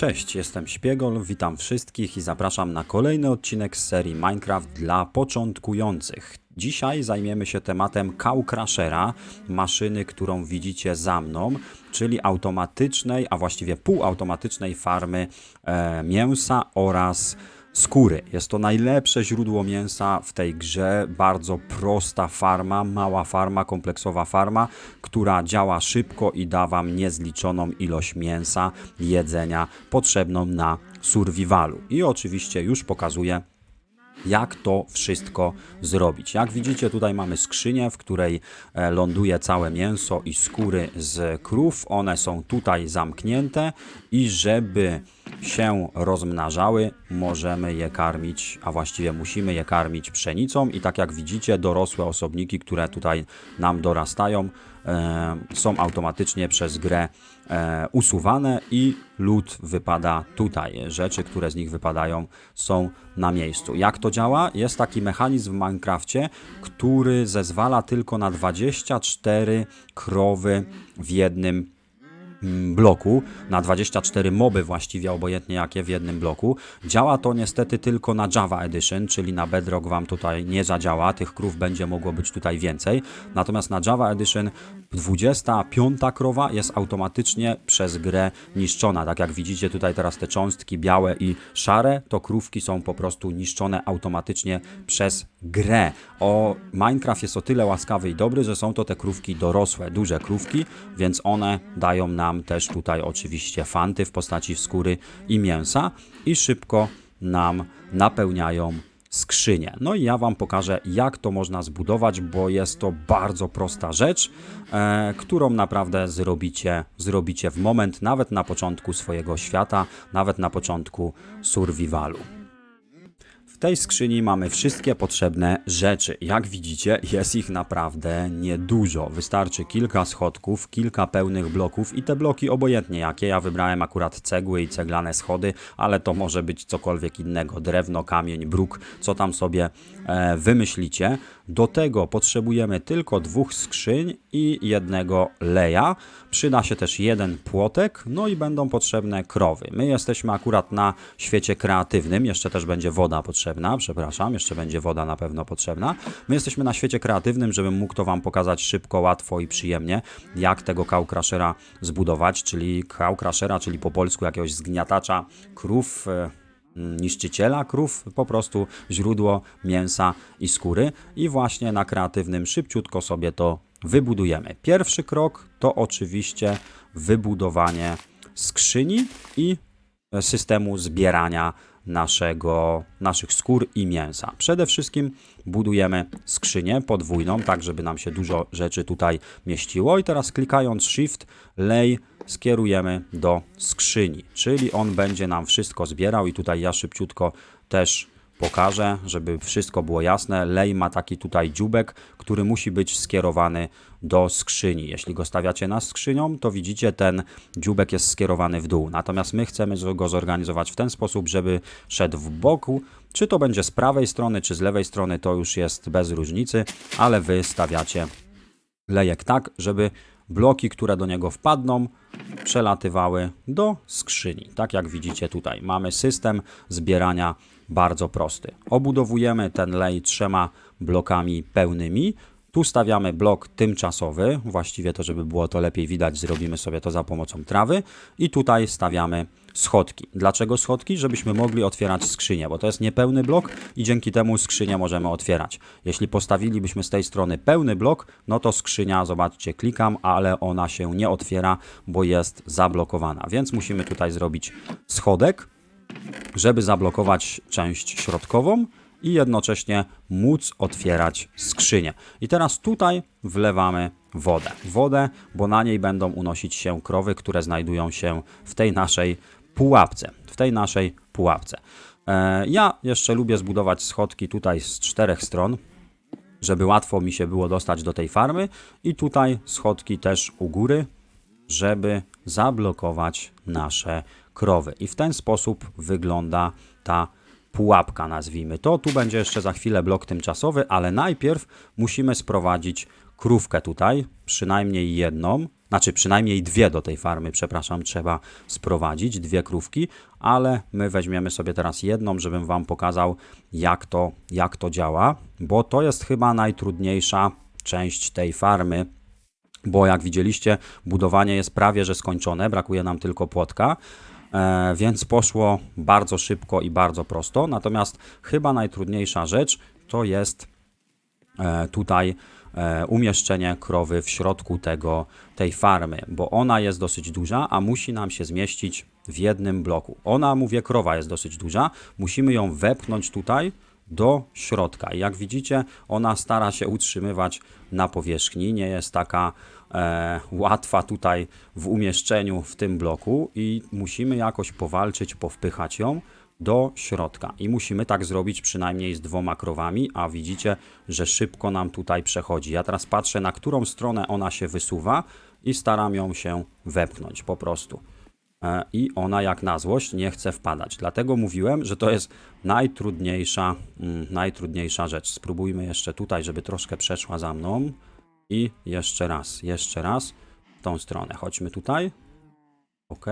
Cześć, jestem Śpiegol, witam wszystkich i zapraszam na kolejny odcinek z serii Minecraft dla początkujących. Dzisiaj zajmiemy się tematem Cow maszyny, którą widzicie za mną, czyli automatycznej, a właściwie półautomatycznej farmy e, mięsa oraz skóry. Jest to najlepsze źródło mięsa w tej grze. Bardzo prosta farma, mała farma, kompleksowa farma, która działa szybko i da Wam niezliczoną ilość mięsa, jedzenia potrzebną na survivalu. I oczywiście już pokazuję jak to wszystko zrobić. Jak widzicie, tutaj mamy skrzynię, w której e, ląduje całe mięso i skóry z krów. One są tutaj zamknięte i żeby się rozmnażały, możemy je karmić, a właściwie musimy je karmić pszenicą i tak jak widzicie, dorosłe osobniki, które tutaj nam dorastają, e, są automatycznie przez grę e, usuwane i lód wypada tutaj. Rzeczy, które z nich wypadają, są na miejscu. Jak to działa? Jest taki mechanizm w Minecrafcie, który zezwala tylko na 24 krowy w jednym bloku, na 24 moby właściwie, obojętnie jakie w jednym bloku. Działa to niestety tylko na Java Edition, czyli na Bedrock Wam tutaj nie zadziała, tych krów będzie mogło być tutaj więcej. Natomiast na Java Edition 25 krowa jest automatycznie przez grę niszczona. Tak jak widzicie tutaj teraz te cząstki białe i szare, to krówki są po prostu niszczone automatycznie przez grę. O Minecraft jest o tyle łaskawy i dobry, że są to te krówki dorosłe, duże krówki, więc one dają nam też tutaj oczywiście fanty w postaci skóry i mięsa i szybko nam napełniają skrzynię. No i ja Wam pokażę, jak to można zbudować, bo jest to bardzo prosta rzecz, e, którą naprawdę zrobicie, zrobicie w moment, nawet na początku swojego świata, nawet na początku survivalu. Tej skrzyni mamy wszystkie potrzebne rzeczy. Jak widzicie, jest ich naprawdę niedużo. Wystarczy kilka schodków, kilka pełnych bloków i te bloki obojętnie jakie. Ja wybrałem akurat cegły i ceglane schody, ale to może być cokolwiek innego. Drewno, kamień, bruk, co tam sobie e, wymyślicie. Do tego potrzebujemy tylko dwóch skrzyń i jednego leja. Przyda się też jeden płotek, no i będą potrzebne krowy. My jesteśmy akurat na świecie kreatywnym, jeszcze też będzie woda potrzebna, przepraszam, jeszcze będzie woda na pewno potrzebna. My jesteśmy na świecie kreatywnym, żebym mógł to Wam pokazać szybko, łatwo i przyjemnie, jak tego cow crushera zbudować, czyli cow crushera, czyli po polsku jakiegoś zgniatacza krów, e, niszczyciela krów, po prostu źródło mięsa i skóry i właśnie na kreatywnym szybciutko sobie to wybudujemy. Pierwszy krok to oczywiście wybudowanie skrzyni i systemu zbierania naszego, naszych skór i mięsa. Przede wszystkim budujemy skrzynię podwójną, tak żeby nam się dużo rzeczy tutaj mieściło i teraz klikając Shift, lej skierujemy do skrzyni, czyli on będzie nam wszystko zbierał i tutaj ja szybciutko też pokażę, żeby wszystko było jasne. Lej ma taki tutaj dziubek, który musi być skierowany do skrzyni. Jeśli go stawiacie na skrzynią, to widzicie ten dziubek jest skierowany w dół. Natomiast my chcemy go zorganizować w ten sposób, żeby szedł w boku. Czy to będzie z prawej strony, czy z lewej strony, to już jest bez różnicy, ale wy stawiacie lejek tak, żeby bloki, które do niego wpadną, przelatywały do skrzyni. Tak jak widzicie tutaj. Mamy system zbierania bardzo prosty. Obudowujemy ten lej trzema blokami pełnymi. Tu stawiamy blok tymczasowy, właściwie to, żeby było to lepiej widać, zrobimy sobie to za pomocą trawy. I tutaj stawiamy schodki. Dlaczego schodki? Żebyśmy mogli otwierać skrzynię, bo to jest niepełny blok i dzięki temu skrzynię możemy otwierać. Jeśli postawilibyśmy z tej strony pełny blok, no to skrzynia, zobaczcie, klikam, ale ona się nie otwiera, bo jest zablokowana. Więc musimy tutaj zrobić schodek, żeby zablokować część środkową i jednocześnie móc otwierać skrzynię. I teraz tutaj wlewamy wodę. Wodę, bo na niej będą unosić się krowy, które znajdują się w tej naszej pułapce. W tej naszej pułapce. E, ja jeszcze lubię zbudować schodki tutaj z czterech stron, żeby łatwo mi się było dostać do tej farmy i tutaj schodki też u góry, żeby zablokować nasze krowy. I w ten sposób wygląda ta pułapka, nazwijmy to. Tu będzie jeszcze za chwilę blok tymczasowy, ale najpierw musimy sprowadzić krówkę tutaj, przynajmniej jedną, znaczy przynajmniej dwie do tej farmy, przepraszam, trzeba sprowadzić, dwie krówki, ale my weźmiemy sobie teraz jedną, żebym Wam pokazał, jak to, jak to działa, bo to jest chyba najtrudniejsza część tej farmy, bo jak widzieliście, budowanie jest prawie że skończone, brakuje nam tylko płotka. E, więc poszło bardzo szybko i bardzo prosto. Natomiast chyba najtrudniejsza rzecz to jest e, tutaj e, umieszczenie krowy w środku tego, tej farmy, bo ona jest dosyć duża, a musi nam się zmieścić w jednym bloku. Ona, mówię, krowa jest dosyć duża, musimy ją wepchnąć tutaj do środka. I jak widzicie, ona stara się utrzymywać na powierzchni, nie jest taka e, łatwa tutaj w umieszczeniu w tym bloku i musimy jakoś powalczyć, powpychać ją do środka. I musimy tak zrobić przynajmniej z dwoma krowami, a widzicie, że szybko nam tutaj przechodzi. Ja teraz patrzę, na którą stronę ona się wysuwa i staram ją się wepchnąć po prostu. E, I ona jak na złość nie chce wpadać. Dlatego mówiłem, że to jest najtrudniejsza, mm, najtrudniejsza rzecz. Spróbujmy jeszcze tutaj, żeby troszkę przeszła za mną. I jeszcze raz, jeszcze raz w tą stronę. Chodźmy tutaj. Ok.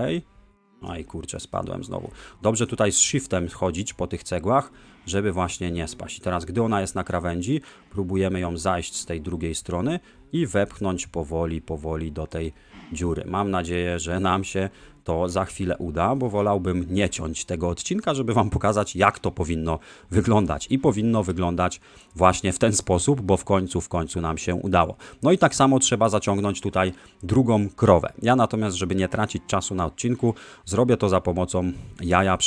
Oj, kurczę, spadłem znowu. Dobrze tutaj z shiftem chodzić po tych cegłach, żeby właśnie nie spaść. I teraz, gdy ona jest na krawędzi, próbujemy ją zajść z tej drugiej strony i wepchnąć powoli, powoli do tej dziury. Mam nadzieję, że nam się to za chwilę uda, bo wolałbym nie ciąć tego odcinka, żeby Wam pokazać, jak to powinno wyglądać. I powinno wyglądać właśnie w ten sposób, bo w końcu, w końcu nam się udało. No i tak samo trzeba zaciągnąć tutaj drugą krowę. Ja natomiast, żeby nie tracić czasu na odcinku, zrobię to za pomocą jaja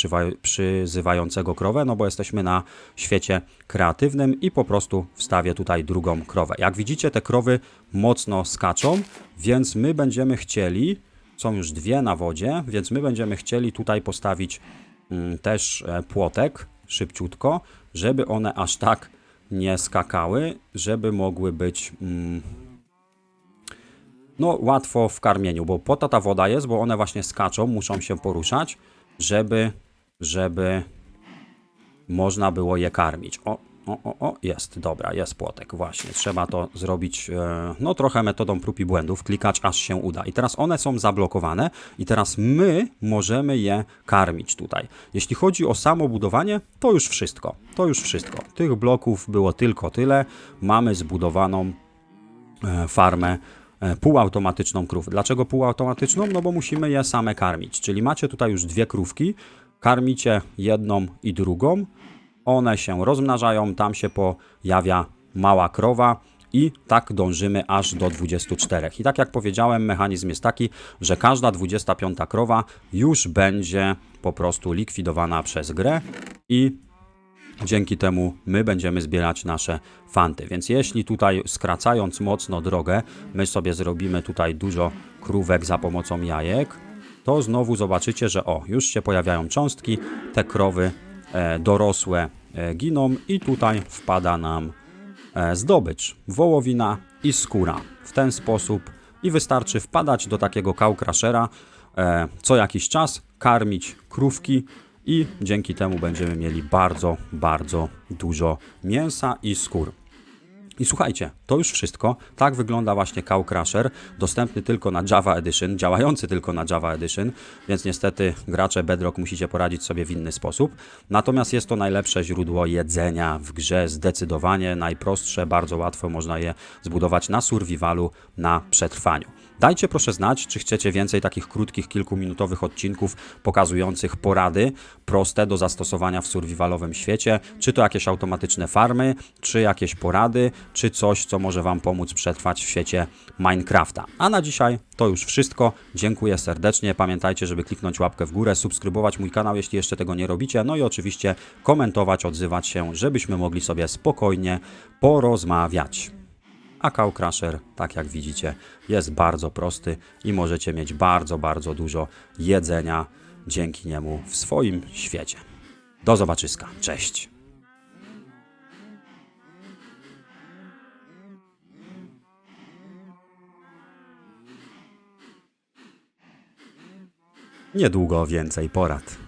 przyzywającego krowę, no bo jesteśmy na świecie kreatywnym i po prostu wstawię tutaj drugą krowę. Jak widzicie, te krowy mocno skaczą, więc my będziemy chcieli są już dwie na wodzie, więc my będziemy chcieli tutaj postawić mm, też e, płotek szybciutko, żeby one aż tak nie skakały, żeby mogły być mm, no łatwo w karmieniu, bo po to ta woda jest, bo one właśnie skaczą, muszą się poruszać, żeby, żeby można było je karmić. O, o, o, o, jest, dobra, jest płotek, właśnie. Trzeba to zrobić, e, no trochę metodą prób i błędów, klikać aż się uda. I teraz one są zablokowane i teraz my możemy je karmić tutaj. Jeśli chodzi o samo budowanie, to już wszystko. To już wszystko. Tych bloków było tylko tyle. Mamy zbudowaną e, farmę e, półautomatyczną krów. Dlaczego półautomatyczną? No bo musimy je same karmić. Czyli macie tutaj już dwie krówki, karmicie jedną i drugą, one się rozmnażają, tam się pojawia mała krowa i tak dążymy aż do 24. I tak jak powiedziałem, mechanizm jest taki, że każda 25 krowa już będzie po prostu likwidowana przez grę i Dzięki temu my będziemy zbierać nasze fanty. Więc jeśli tutaj skracając mocno drogę, my sobie zrobimy tutaj dużo krówek za pomocą jajek, to znowu zobaczycie, że o, już się pojawiają cząstki, te krowy dorosłe e, giną i tutaj wpada nam e, zdobycz, wołowina i skóra. W ten sposób i wystarczy wpadać do takiego kałkraszera e, co jakiś czas, karmić krówki i dzięki temu będziemy mieli bardzo, bardzo dużo mięsa i skór. I słuchajcie, to już wszystko. Tak wygląda właśnie Cow Crusher, dostępny tylko na Java Edition, działający tylko na Java Edition, więc niestety gracze Bedrock musicie poradzić sobie w inny sposób. Natomiast jest to najlepsze źródło jedzenia w grze, zdecydowanie najprostsze, bardzo łatwo można je zbudować na survivalu, na przetrwaniu. Dajcie proszę znać, czy chcecie więcej takich krótkich, kilkuminutowych odcinków pokazujących porady proste do zastosowania w survivalowym świecie, czy to jakieś automatyczne farmy, czy jakieś porady, czy coś, co może Wam pomóc przetrwać w świecie Minecrafta. A na dzisiaj to już wszystko. Dziękuję serdecznie. Pamiętajcie, żeby kliknąć łapkę w górę, subskrybować mój kanał, jeśli jeszcze tego nie robicie, no i oczywiście komentować, odzywać się, żebyśmy mogli sobie spokojnie porozmawiać. A Cow Crusher, tak jak widzicie, jest bardzo prosty i możecie mieć bardzo, bardzo dużo jedzenia dzięki niemu w swoim świecie. Do zobaczyska. Cześć. Niedługo więcej porad.